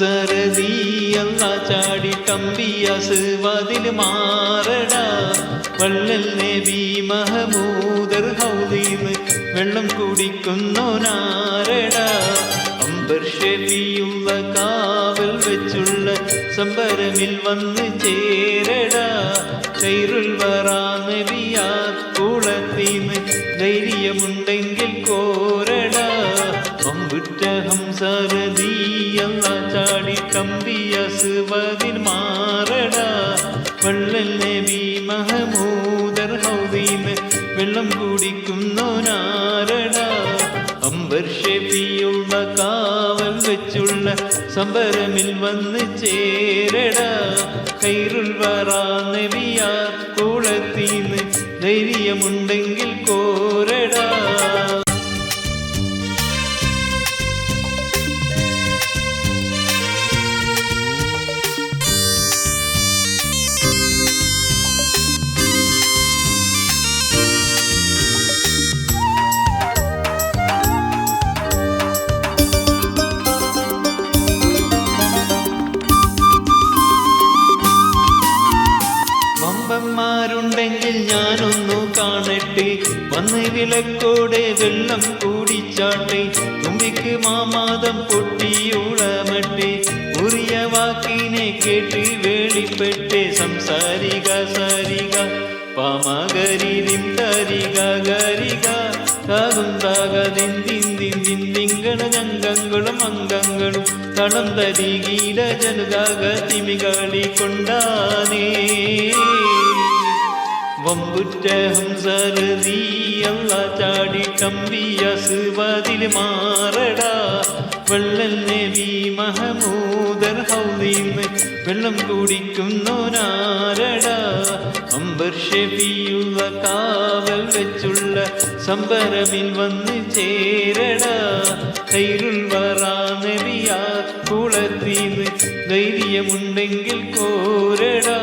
ഹംസരതി അല്ല ചാടി തമ്പിയസ് വാതിൽ മാറട. വള്ളൽ നബി മഹമൂദർ ഹൗദീന്ന് വെള്ളം കുടിക്കുന്നോനാരട അമ്പർ ഷെബിയുള്ള കാവൽ വെച്ചുള്ള സംബരമിൽ വന്ന് ചേരട. കൈറുൽ വറാ നബിയാ കുളത്തീന്ന് ധൈര്യമുണ്ടെങ്കിൽ കോരടാ അമ്പുറ്റ ഹംസരതിയല്ല ചാടി കമ്പിയസ് വതിൽ മാറടാ. വള്ളൽ നബി മഹമൂദർ ഹൗദീന്ന് വെള്ളം കുടിക്കുന്നോനാരട അമ്പർ ഷെബിയുള്ള കാവൽ വെച്ചുള്ള സംബരമിൽ വന്ന് ചേരട. കൈറുൽ വറാ നബിയാർ കുളത്തീന്ന് ധൈര്യമുണ്ടെങ്കിൽ കോരടാ. വമ്പന്മാരുണ്ടെങ്കിൽ ഞാനൊന്നു കാണട്ടെ. വന്ന് വിലക്കോടെ വെള്ളം കൂടിച്ചാട്ടെ തുമ്പിക്ക് മാമാതം പൊട്ടിയുളമട്ടെ ഉറിയ വാക്കിനെ കേട്ട് വേളിപ്പെട്ടെ സംസാരിക സാരിക. പാമകരിരിം തരിക ഗരിക. ദിന്തിന്തിന്തിങ്കണ അംഗങ്ങളും. തളം തരികീര കൊണ്ടാനേ. വമ്പുറ്റ ഹംസരതിയല്ല ചാടി കമ്പിയ സുവതിൽ മാറടാ. വെള്ളൽ മഹമൂദർ ഹൗദീന്ന് വെള്ളം കുടിക്കുന്നോനാരടാ അമ്പർ ഷെബിയുള്ള കാവൽ വെച്ചുള്ള സംബരമിൽ വന്ന് ചേരടാ. കൈരുൾ വറാ നബിയാ കുളത്തീന്ന് ധൈര്യമുണ്ടെങ്കിൽ കോരടാ.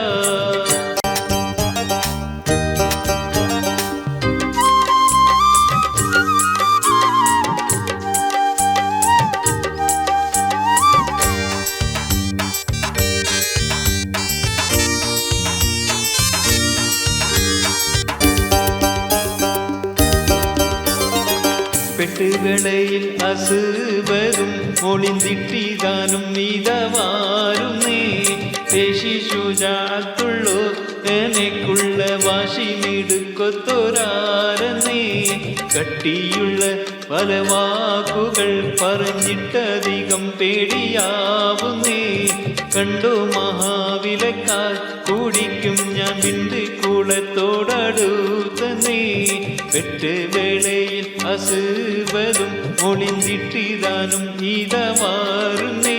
പെട്ടുകളയിൽ അസുവരും ഒളിന്തിട്ടിതാനും ഇതവാരുന്നേ ശിശുജാത്തുള്ളൂ എനക്കുള്ള വാശി മിടുക്കൊത്തൊരാരനേ കട്ടിയുള്ള പല വാക്കുകൾ പറഞ്ഞിട്ടധികം പേടിയാവുന്നേ. കണ്ടു മഹാവിലക്കാൽ കുടിക്കും ഞാൻ നിന്റെ കുളത്തോടടുത്തന്നേ. വെട്ടുവേളയിൽ അസുവതും ഒളിന്തിട്ടിതാനും ഇതവാറുന്നേ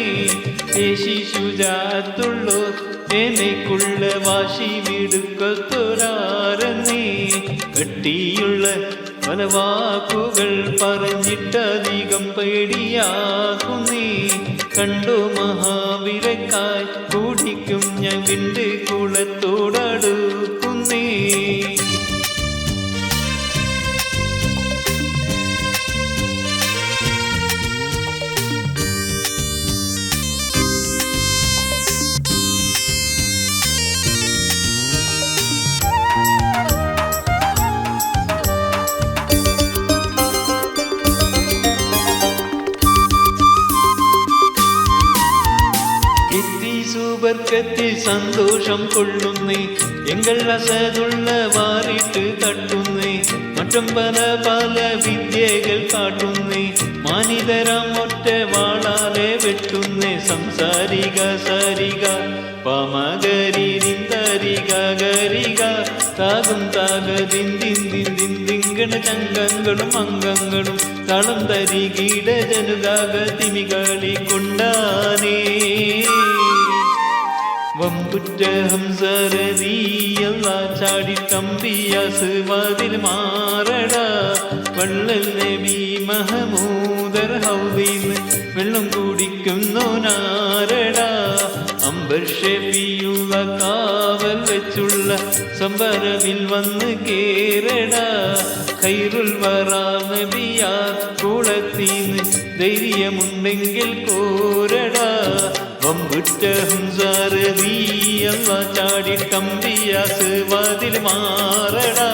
ശിശുജാത്തുള്ളോ എന്നെക്കുള്ള വാശി മിടുക്കത്തൊരാരന്നേ. കട്ടിയുള്ള പല വാക്കുകൾ പറഞ്ഞിട്ടധികം പേടിയാകുന്നേ. കണ്ടു മഹാവിലക്കായി കുടിക്കും ഞാൻ വിണ്ട് കുളത്തോടടുക്കുന്നേ സൂപർക്കത്തിൽ സന്തോഷം കൊള്ളുന്നേ. എങ്കൾ അസതുള്ള വാറിട്ട് തട്ടുന്നേ. മറ്റും പല പല വിദ്യകൾ കാട്ടുന്നേ. മാനിതരാം ഒറ്റ വാളാലെ വെട്ടുന്നേ. സംസാരിക സരിക പമകരി നിന്തരിക ഗരിക. താകും താക ദിന്തിന്തിന്തിങ്കണ ചങ്കങ്ങളും അംഗങ്ങളും. തളം തരികീട ജനുകാക തിമികളി കൊണ്ടാനേ. വമ്പുറ്റ ഹംസരതിയല്ല ചാടി തമ്പിയസ് വാതിൽ മാറട. വള്ളൽ നബി മഹമൂദർ ഹൗദീന്ന് വെള്ളം കുടിക്കുന്നോനാരടാ അമ്പർ ഷെബിയുള്ള കാവൽ വെച്ചുള്ള സംബരമിൽ വന്ന് കേരട കൈരുൾ വറാ നബിയാ കുളത്തീന്ന് ധൈര്യമുണ്ടെങ്കിൽ കോരടാ. വമ്പുറ്റ ഹംസാരതീയല്ല ചാടി കമ്പിയാസ് വാതിൽ മാറടാ.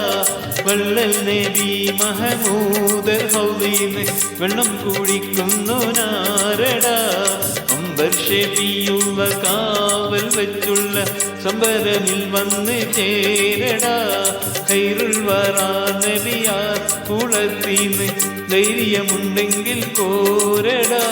വള്ളൽ നബി മഹമൂദ് ഹൗദീന്ന് വെള്ളം കുടിക്കുന്നു നാരട അമ്പർ ഷെഫിയുള്ള കാവൽ വെച്ചുള്ള സംബരമിൽ വന്ന് ചേരട. ഹൈറുൽ വറാ നബിയാ കുളത്തീന്ന് ധൈര്യമുണ്ടെങ്കിൽ കോരടാ